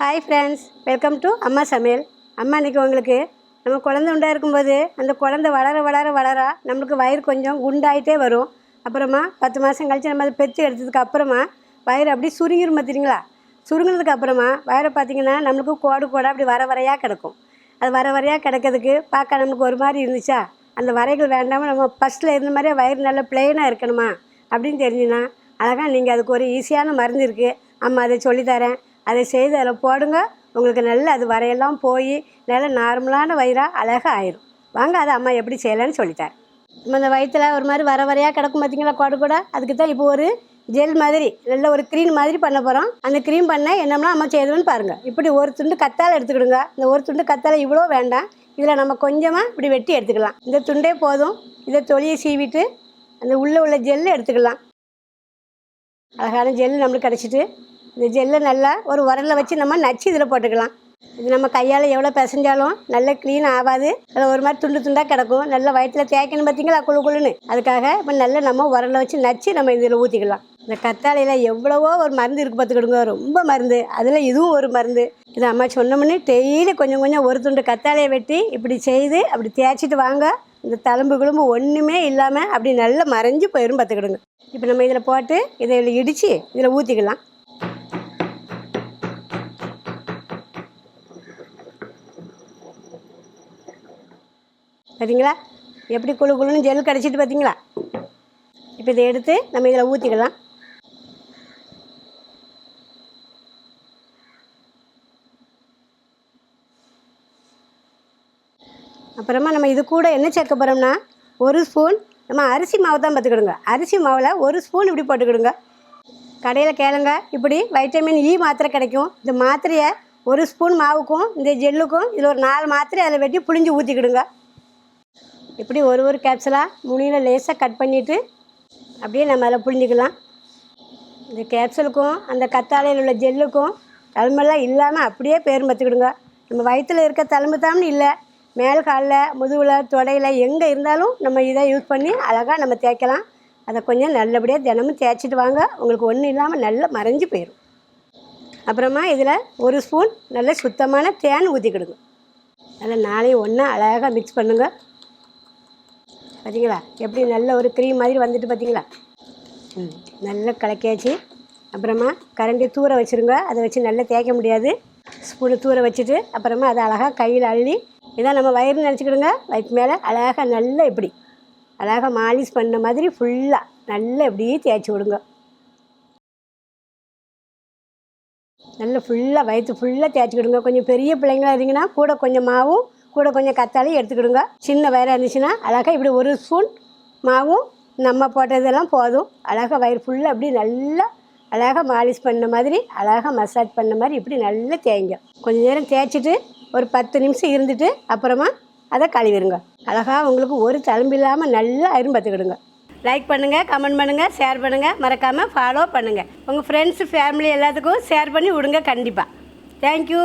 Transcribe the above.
Hi friends welcome to அம்மா சமையல் அம்மா இன்றைக்கி உங்களுக்கு நம்ம குழந்த உண்டாக இருக்கும்போது அந்த குழந்த வளர வளர வளர நம்மளுக்கு வயிறு கொஞ்சம் குண்டாயிட்டே வரும். அப்புறமா பத்து மாதம் கழித்து நம்ம அதை பெற்று எடுத்ததுக்கு அப்புறமா வயிறு அப்படி சுருங்கிரும் தெரியுங்களா சுருங்கினதுக்கு அப்புறமா வயிறை பார்த்திங்கன்னா நம்மளுக்கு கோடு கோடாக அப்படி வர வரையாக கிடக்கும். அது வர வரையாக கிடக்கிறதுக்கு பார்க்க நம்மளுக்கு ஒரு மாதிரி இருந்துச்சா? அந்த வரைகள் வேண்டாமல் நம்ம ஃபஸ்ட்டில் இருந்த மாதிரியே வயிறு நல்லா பிளெயினாக இருக்கணுமா? அப்படின்னு தெரிஞ்சுன்னா அழகாக நீங்கள் அதுக்கு ஒரு ஈஸியான மருந்து இருக்குது அம்மா அதை சொல்லித்தரேன் அதை செய்து அதில் போடுங்க. உங்களுக்கு நல்ல அது வரையெல்லாம் போய் நல்ல நார்மலான வயிறாக அழகாக ஆயிரும் வாங்க அதை அம்மா எப்படி செய்யலான்னு சொல்லித்தரேன் நம்ம அந்த வயிற்றில் ஒரு மாதிரி வர வரையாக கிடக்கும் பார்த்தீங்களா கோடு கூட? அதுக்கு தான் இப்போ ஒரு ஜெல் மாதிரி நல்ல ஒரு க்ரீம் மாதிரி பண்ண போகிறோம் அந்த க்ரீம் பண்ண என்னம்னா அம்மா செய்யணும்னு பாருங்கள் இப்படி ஒரு துண்டு கத்தாழை எடுத்துக்கிடுங்க. இந்த ஒரு துண்டு கத்தாழை இவ்வளோ வேண்டாம். இதில் நம்ம கொஞ்சமாக இப்படி வெட்டி எடுத்துக்கலாம். இந்த துண்டே போதும். இதை தொலியை சீவிட்டு அந்த உள்ளே உள்ள ஜெல்லு எடுத்துக்கலாம். அழகான ஜெல் நம்மளுக்கு கிடச்சிட்டு இந்த ஜெல்லை நல்லா ஒரு உரலில் வச்சு நம்ம நச்சு இதில் போட்டுக்கலாம். இது நம்ம கையால் எவ்வளோ பிசைஞ்சாலும் நல்லா க்ளீன் ஆகாது. அதில் ஒரு மாதிரி துண்டு துண்டாக கிடக்கும். நல்லா வயிற்றில் தேய்க்கணும் பார்த்தீங்களா குழு குழுன்னு. அதுக்காக இப்போ நல்லா நம்ம உரலில் வச்சு நச்சு நம்ம இதில் ஊற்றிக்கலாம் இந்த கத்தாழையில் எவ்வளவோ ஒரு மருந்து இருக்குது பார்த்துக்கிடுங்க ரொம்ப மருந்து. அதில் இதுவும் ஒரு மருந்து. இது அம்மா சொன்னோம்னே டெய்லி கொஞ்சம் கொஞ்சம் ஒரு துண்டு கத்தாழையை வெட்டி இப்படி செய்து அப்படி தேய்ச்சிட்டு வாங்க. இந்த தழும்பு குழும்பு ஒன்றுமே இல்லாமல் அப்படி நல்லா மறைஞ்சு போயிடும் பார்த்துக்கிடுங்க இப்போ நம்ம இதில் போட்டு இதை இதில் இடித்து இதில் ஊற்றிக்கலாம் பார்த்தீங்களா எப்படி குழு குழுன்னு ஜெல் கிடச்சிட்டு பார்த்தீங்களா இப்போ இதை எடுத்து நம்ம இதில் ஊற்றிக்கலாம் அப்புறமா நம்ம இது கூட என்ன சேர்க்க போகிறோம்னா ஒரு ஸ்பூன் நம்ம அரிசி மாவு தான் பார்த்துக்கிடுங்க அரிசி மாவில் ஒரு ஸ்பூன் இப்படி போட்டுக்கிடுங்க. கடையில் கேளுங்க. இப்படி வைட்டமின் இ e மாத்திரை கிடைக்கும். இந்த மாத்திரையை ஒரு ஸ்பூன் மாவுக்கும் இந்த ஜெல்லுக்கும் இதில் ஒரு நாலு மாத்திரை அதில் வெட்டி புளிஞ்சு ஊற்றிக்கிடுங்க இப்படி ஒரு ஒரு கேப்சலாக முனியில் லேசாக கட் பண்ணிவிட்டு அப்படியே நம்ம அதில் புழிஞ்சிக்கலாம். இந்த கேப்சலுக்கும் அந்த கத்தாழையில் உள்ள ஜெல்லுக்கும் தலைமெல்லாம் இல்லாமல் அப்படியே பேரும் பார்த்துக்கிடுங்க நம்ம வயிற்றில் இருக்க தலைமை தான் இல்லை. மேல் காலில் முதுகில் தொடையில் எங்கே இருந்தாலும் நம்ம இதை யூஸ் பண்ணி அழகாக நம்ம தேய்க்கலாம். அதை கொஞ்சம் நல்லபடியாக தினமும் தேய்ச்சிட்டு வாங்க. உங்களுக்கு ஒன்றும் இல்லாமல் நல்லா மறைஞ்சு போயிடும் அப்புறமா இதில் ஒரு ஸ்பூன் நல்ல சுத்தமான தேன் ஊற்றிக்கிடுங்க அதில் நாளையும் ஒன்றா அழகாக மிக்ஸ் பண்ணுங்கள் பார்த்தீங்களா எப்படி நல்ல ஒரு க்ரீம் மாதிரி வந்துட்டு பார்த்தீங்களா ம் நல்லா கலக்கியாச்சு. அப்புறமா கரண்டி தூர வச்சுருங்க. அதை வச்சு நல்லா தேய்க்க முடியாது. ஸ்பூனு தூர வச்சுட்டு அப்புறமா அதை அழகாக கையில் அள்ளி இதான் நம்ம வயிறு நினச்சிக்கிடுங்க. வயிற்று மேலே அழகாக நல்லா இப்படி அழகாக மாலிஷ் பண்ண மாதிரி ஃபுல்லாக நல்லா இப்படியே தேய்ச்சி விடுங்க. நல்லா ஃபுல்லாக வயிற்று ஃபுல்லாக தேய்ச்சிக்கிடுங்க. கொஞ்சம் பெரிய பிள்ளைங்களா இருந்தீங்கன்னா கூட கொஞ்சம் மாவும் கூட கொஞ்சம் கத்தாலையும் எடுத்துக்கிடுங்க. சின்ன வயிறாக இருந்துச்சுன்னா அழகாக இப்படி ஒரு ஸ்பூன் மாவும் நம்ம போட்டதெல்லாம் போதும். அழகாக வயிறு ஃபுல்லாக அப்படி நல்லா அழகாக மாலிஷ் பண்ண மாதிரி அழகாக மசாஜ் பண்ண மாதிரி இப்படி நல்லா தேய்ங்க. கொஞ்சம் நேரம் தேய்ச்சிட்டு ஒரு பத்து நிமிஷம் இருந்துட்டு அப்புறமா அதை கழுவிடுங்க. அழகாக உங்களுக்கு ஒரு தழும்பு இல்லாமல் நல்லா அரும்பத்துக்கிடுங்க லைக் பண்ணுங்கள் கமெண்ட் பண்ணுங்கள் ஷேர் பண்ணுங்கள் மறக்காமல் ஃபாலோ பண்ணுங்கள் உங்கள் ஃப்ரெண்ட்ஸு ஃபேமிலி எல்லாத்துக்கும் ஷேர் பண்ணி விடுங்க கண்டிப்பாக தேங்க்யூ